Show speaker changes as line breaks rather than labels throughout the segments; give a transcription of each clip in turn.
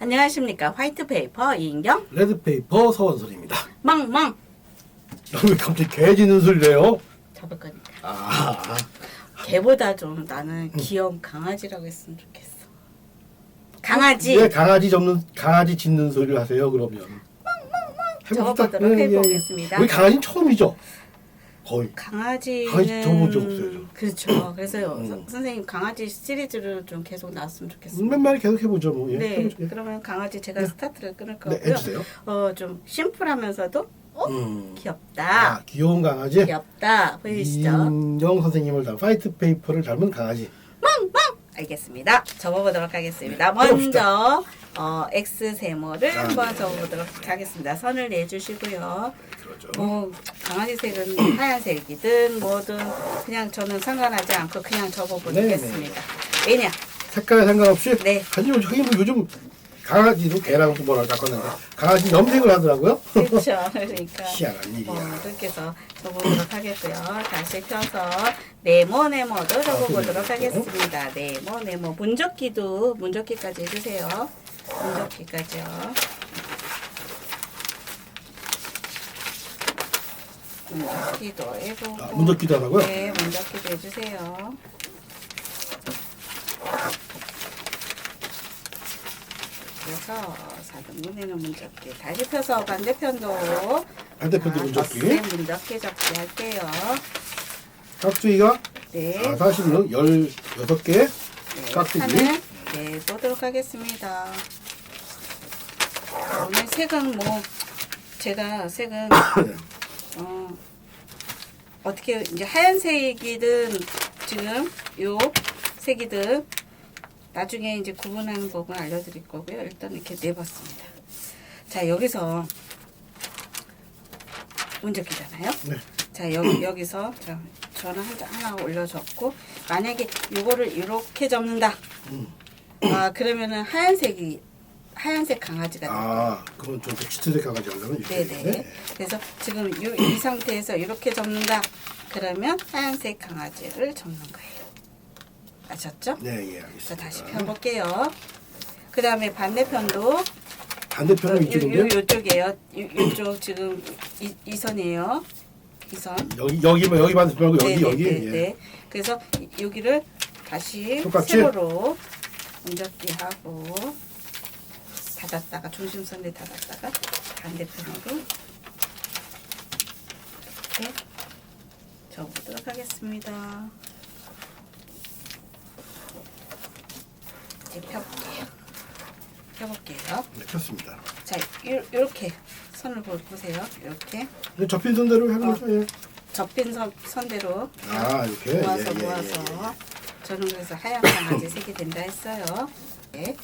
안녕하십니까. 화이트 페이퍼 이인경.
레드페이퍼 서원선입니다.
멍멍.
왜 갑자기 개 짖는 소리래요?
잡을 거니까.
아,
개보다 좀 나는 귀여운 강아지라고 했으면 좋겠어. 강아지.
왜 강아지 접는 강아지 짖는 소리를 하세요? 그러면
적어보도록
예, 예, 예.
해보겠습니다.
우리 강아지는 처음이죠. 거의.
강아지는
강아지 접어본 적 없어요, 저.
그렇죠 그래서
음.
선- 선생님 강아지 시리즈를 좀 계속 나왔으면 좋겠습니다
맨날 계속 해보죠, 뭐. 예.
네
해보죠. 예.
그러면 강아지 제가 스타트를 끊을
네,
거고요
해주세요.
어 좀 심플하면서도 어
음.
귀엽다
아, 귀여운 강아지.
귀엽다 보이시죠
인정 선생님을 닮은 파이트 페이퍼를 닮은 강아지.
알겠습니다. 접어보도록 하겠습니다.
해봅시다.
어, X 세모를
아,
한번
네.
접어보도록 하겠습니다. 선을 내주시고요.
그러죠.
뭐 강아지 색은 하얀색이든 뭐든 그냥 저는 상관하지 않고 그냥 접어보겠습니다. 왜냐?
색깔에 상관없이.
네.
하지만 저희 뭐 요즘 강아지도 개랑 또 뭐라 닦았는데 강아지 염색을 하더라고요.
그렇죠. 그러니까
희한한
어,
일이야.
이렇게 해서 접어보도록 하겠고요. 다시 펴서 네모 네모도 접어보도록
아?
하겠습니다. 네모 네모 문접기도 문접기까지 해주세요. 문접기까지요. 문접기도 해보고
아, 문접기도 하라고요?
네, 문접기도 해주세요. 그래서 4등분에는 문접기 다시 펴서 반대편도
반대편도
아,
문접기.
네, 문접기 접기 할게요.
깍두기가
네.
아, 사실은 16개.
네,
깍두기.
네, 보도록 하겠습니다. 오늘 색은 뭐 제가 색은 어, 어떻게 이제 하얀색이든 지금 요 색이든 나중에 이제 구분하는 법을 알려드릴 거고요. 일단 이렇게 내봤습니다. 자 여기서 문접기잖아요.
네.
자 여기 여기서 자 저는 한, 장 하나 올려줬고 만약에 요거를 이렇게 접는다.
음.
아 그러면은 하얀색이 하얀색 강아지가.
아, 그건 좀 짙은색 강아지 하려면 이렇게.
네네. 그래서 지금 요, 이 상태에서 이렇게 접는다. 그러면 하얀색 강아지를 접는 거예요. 아셨죠?
네, 예,
자
알겠습니다.
다시 펴볼게요. 그 다음에 반대편도
반대편은 이쪽인데요?
요, 요쪽이에요. 요, 요쪽 지금 이, 이 선이에요. 이 선.
여기 여기 뭐 여기 반대편 말고 여기 여기.
네,
예.
네. 그래서 이- 여기를 다시
똑같이?
세로로 문접기 하고 닫았다가 중심선에 닫았다가 반대편으로 이렇게 접어보도록 하겠습니다. 이제 펴볼게요. 펴볼게요.
네, 폈습니다.
자, 요, 요렇게 선을 보- 보세요. 이렇게
네, 접힌 선대로 하는
어.
예.
접힌 선, 선대로
아, 이렇게.
모아서
예, 예,
모아서
예, 예.
저는 그래서 하얀 강아지 색이 된다 했어요. 네.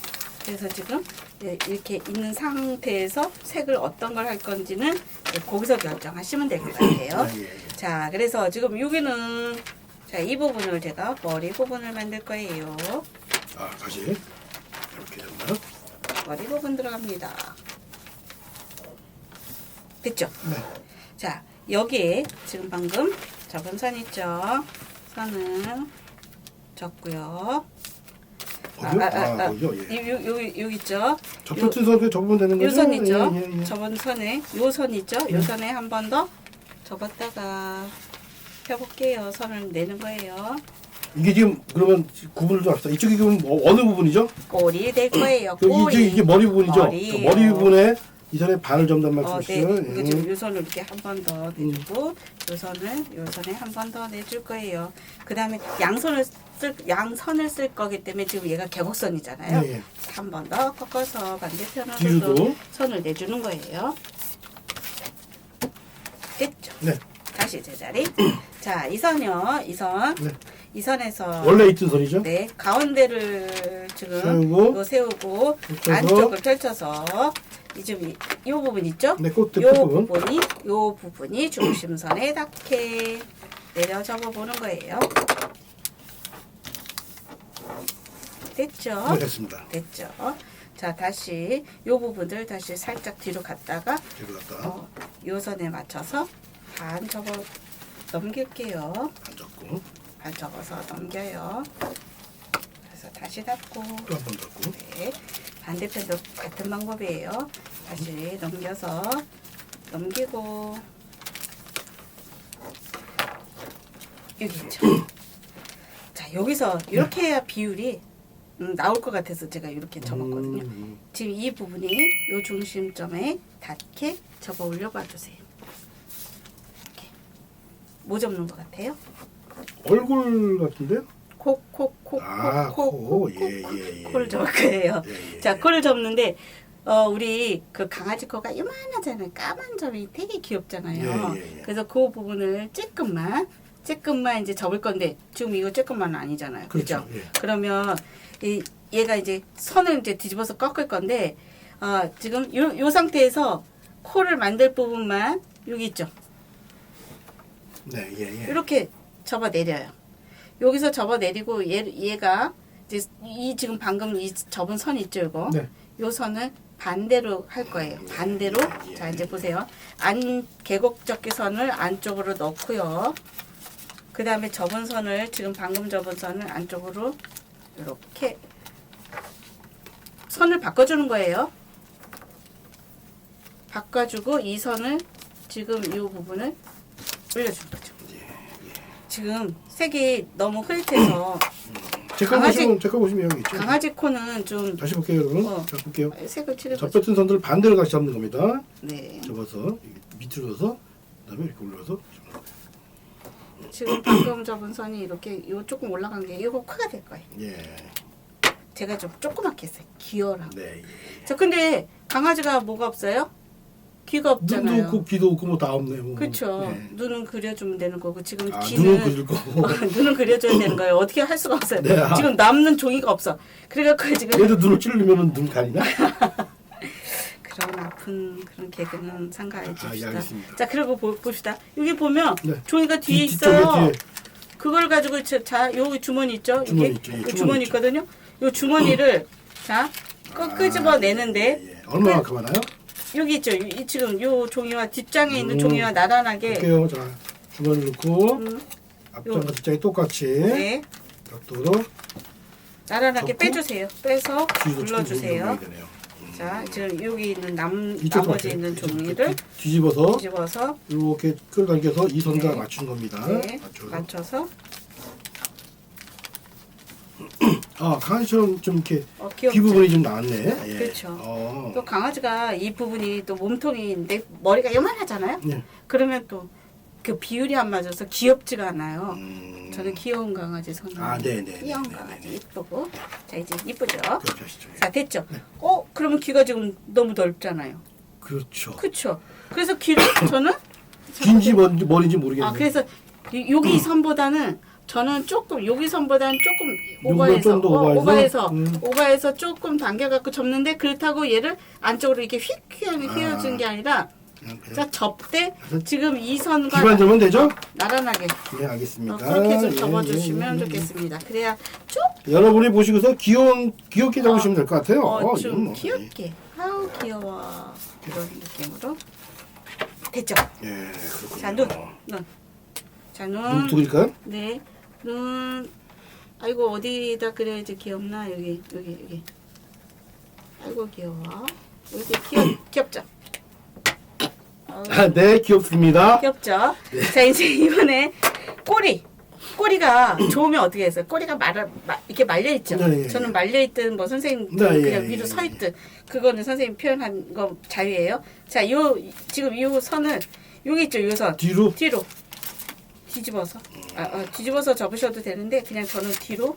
그래서 지금 예, 이렇게 있는 상태에서 색을 어떤 걸 할 건지는 예, 거기서 결정하시면 될 것 같아요.
아, 예, 예.
자, 그래서 지금 여기는 자, 이 부분을 제가 머리 부분을 만들 거예요.
아, 다시 이렇게 됐나요?
머리 부분 들어갑니다. 됐죠?
네.
자, 여기에 지금 방금 접은 선 있죠? 선은 접고요.
어디요? 아, 어디요? 예.
요, 요, 요, 요 있죠?
접힌 선에 접으면 되는 거죠?
요선 있죠?
예, 예, 예.
접은 선에 요선 있죠? 요
음.
선에 한 번 더 접었다가 펴볼게요. 선을 내는 거예요.
이게 지금 그러면 구분을 좀 합시다. 이쪽이 그럼 뭐 어느 부분이죠?
꼬리 될 거예요.
그
꼬리.
이게, 이게 머리 부분이죠?
머리예요.
그 머리 부분에 이 선에 반을 접는
어, 네.
말씀이시죠?
이거 지금 요 선을 이렇게 한 번더
음.
내주고, 요 선을 요 선에 한 번 더 내줄 거예요. 그 다음에 양손을 쓸, 양선을 쓸 거기 때문에 지금 얘가 계곡선이잖아요.
예, 예.
한 번 더 꺾어서 반대편으로
뒤로도.
선을 내주는 거예요. 됐죠?
네.
다시 제자리. 자, 이 선이요. 이 선.
네.
이 선에서
원래 있던 선이죠?
네, 가운데를 지금
세우고,
요 세우고
펼쳐서.
안쪽을 펼쳐서 이좀 이, 이 부분 있죠?
네, 꽃대
요
부분.
부분이 요 부분이 중심선에 닿게 내려 접어 보는 거예요. 됐죠?
네, 됐습니다.
됐죠? 자, 자 다시 요 부분을 다시 살짝 뒤로 갔다가
뒤로 갔다
어, 요 선에 맞춰서 반 접어 넘길게요.
안 잡고
반 접어서 넘겨요. 그래서 다시 닫고
또 한 번 잡고
네, 반대편도 같은 방법이에요. 다시 넘겨서 넘기고 여기 있죠. 자 여기서 이렇게 해야 비율이 음, 나올 것 같아서 제가 이렇게 접었거든요.
음,
지금 이 부분이 요 중심점에 닿게 접어 올려봐 주세요. 이렇게 뭐 접는 것 같아요?
얼굴 같은데?
코, 코, 코,
아,
코,
예, 예, 예.
코를 접을 거예요.
예, 예.
자, 코를 접는데 어 우리 그 강아지 코가 요만하잖아요. 까만 점이 되게 귀엽잖아요.
예, 예, 예.
그래서 그 부분을 조금만 조금만 이제 접을 건데 지금 이거 조금만 아니잖아요.
그렇죠.
그죠?
예.
그러면 이 얘가 이제 선을 이제 뒤집어서 꺾을 건데 아 지금 요, 요 상태에서 코를 만들 부분만 여기 있죠.
네, 예, 예.
이렇게 접어 내려요. 여기서 접어 내리고 얘 얘가 이제 이 지금 방금 이 접은 선 있죠, 이거.
네.
요 선을 반대로 할 거예요. 반대로.
예.
자, 이제 보세요. 안 계곡적기 선을 안쪽으로 넣고요. 그 다음에 접은 선을 지금 방금 접은 선을 안쪽으로 이렇게 선을 바꿔주는 거예요. 바꿔주고 이 선을 지금 이 부분을 거죠. 지금 색이 너무 흐릿해서
제거
강아지-
보시면 제거 보시면 여기 있죠.
강아지 코는 좀
다시 볼게요, 여러분.
어.
자, 볼게요.
색을 칠해보죠.
접혔던 선들을 반대로 다시 잡는 겁니다.
네.
접어서 밑으로 넣어서 그다음에 이렇게 올려서
지금 방금 접은 선이 이렇게 요 조금 올라간 게 이거 크가 될 거예요.
예,
제가 좀 조그맣게 했어요. 귀여라.
네, 예.
자, 근데 강아지가 뭐가 없어요? 귀가
눈도
없잖아요.
없고 귀도 없고 뭐 다 없네. 뭐.
그렇죠.
예.
눈은 그려주면 되는 거고 지금
아,
귀는
눈은 그릴 거고.
눈은 그려줘야 되는 거예요. 어떻게 할 수가 없어요.
네, 아.
지금 남는 종이가 없어. 그래갖고 지금
얘도 눈을 찌르면 눈 가리나?
그런 아픈 그런 개그는 상가해
아, 예,
줍시다.
알겠습니다.
자, 그리고 보, 봅시다. 여기 보면
네.
종이가 뒤에
뒤- 뒤쪽에
있어요.
뒤에.
그걸 가지고 자, 자 여기 주머니 있죠?
주머니? 있죠. 예,
이
주머니
주머니
있죠.
있거든요. 이 주머니를 자 끄- 끄집어 내는데
예, 예. 얼마만큼 하나요?
여기 있죠. 이, 이 지금 요 종이와 뒷장에 있는
음.
종이와 나란하게
볼게요. 자, 주머니 넣고
음,
앞장과 뒷장이 똑같이
네
각도로
나란하게
접고
빼주세요. 빼서 눌러주세요.
되네요.
자 지금 여기 있는 남 나머지
마찬가지.
있는
이쪽
종이를
뒤- 뒤집어서
뒤집어서
이렇게 끌어당겨서 이 선과
네.
맞춘 겁니다.
네,
맞춰서.
맞춰서
아 강아지처럼 좀 이렇게
어,
귀
귀엽죠.
부분이 좀 나왔네. 예.
그렇죠.
어.
또 강아지가 이 부분이 또 몸통인데 머리가 요만하잖아요.
네.
그러면 또 그 비율이 안 맞아서 귀엽지가 않아요.
음.
저는 귀여운 강아지 선호.
아, 네 네.
귀여운
네 네,
강아지
네네.
이쁘고. 자 이제 이쁘죠.
예.
자 됐죠. 어 그러면 귀가 지금 너무 넓잖아요.
그렇죠.
그렇죠. 그래서 귀를 저는
긴지 뭔지 머리인지 모르겠네.
아 그래서 이- 여기 선보다는 저는 조금 여기 선보다는 조금 오버해서 어?
오버해서 음.
오버해서 조금 당겨갖고 접는데 그렇다고 얘를 안쪽으로 이렇게 휙 휘어-
아.
휘어준 게 아니라
그냥
자 접대 지금 이 선과
귀만 접으면 되죠?
나란하게
네
어,
알겠습니다.
그렇게 좀
예,
접어주시면
예, 예.
좋겠습니다. 그래야 쭉
여러분이 보시고서 귀여운 귀엽게 잡으시면 될 것 같아요.
어,
어,
좀
이건 뭐,
귀엽게 아우 귀여워 이런 느낌으로 됐죠.
예, 그렇군요.
자 눈, 눈. 자
눈
눈.
두드릴까요?
네, 눈. 아이고 어디다 그려야지 귀엽나 여기 여기 여기. 아이고 귀여워. 여기 귀엽 귀엽죠. 아,
네, 귀엽습니다.
귀엽죠. 자 이제 이번에 꼬리. 꼬리가 좋으면 어떻게 했어요? 꼬리가 말아, 마, 이렇게 말려 있죠.
네, 예,
저는
예.
말려 있든 뭐 선생님
네, 예,
그냥
예,
위로
예,
서
예.
있든 그거는 선생님 표현한 거 자유예요. 자, 요 지금 요 선은 여기 있죠, 요 선.
뒤로
뒤로 뒤집어서 아, 아, 뒤집어서 접으셔도 되는데 그냥 저는 뒤로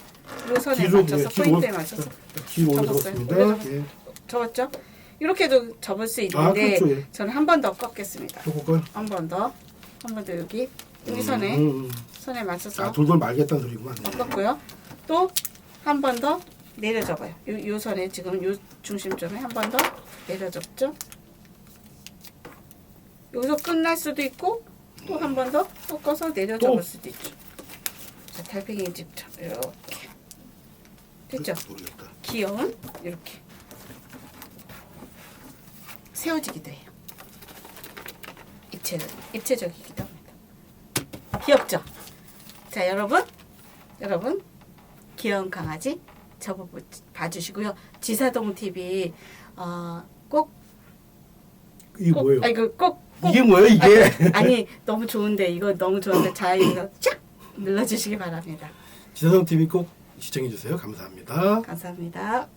요 선에
뒤로
맞춰서
예, 뒤로
포인트에
올-
맞춰서
뒤로
접었어요. 올려잡았어요.
예.
접었죠. 이렇게도 접을 수
아,
있는데
그렇죠. 예.
저는 한 번 더 꺾겠습니다.
조금
한번 더, 한 번 더 여기 여기 선에
음, 음.
선에 맞춰서
아, 돌돌 말겠다는 소리구만. 네.
꺾었고요. 또 한 번 더 내려 접어요. 요, 요 선에 지금 요 중심점에 한 번 더 내려 접죠. 여기서 끝날 수도 있고 또 한 번더 꺾어서 내려접을
또?
수도 있죠. 자, 달팽이 집처럼 이렇게 됐죠.
모르겠다.
귀여운 이렇게 세워지기도 해요. 입체 입체적이기도 합니다. 귀엽죠? 자 여러분, 여러분 귀여운 강아지 저보 봐주시고요. 지사동 TV 어, 꼭,
이게
꼭
뭐예요?
아니 그꼭 꼭,
이게 뭐예요 이게?
아니 너무 좋은데 이거 너무 좋은데 좌회에서 쫙 눌러주시기 바랍니다.
지사성 TV 꼭 시청해 주세요. 감사합니다.
감사합니다.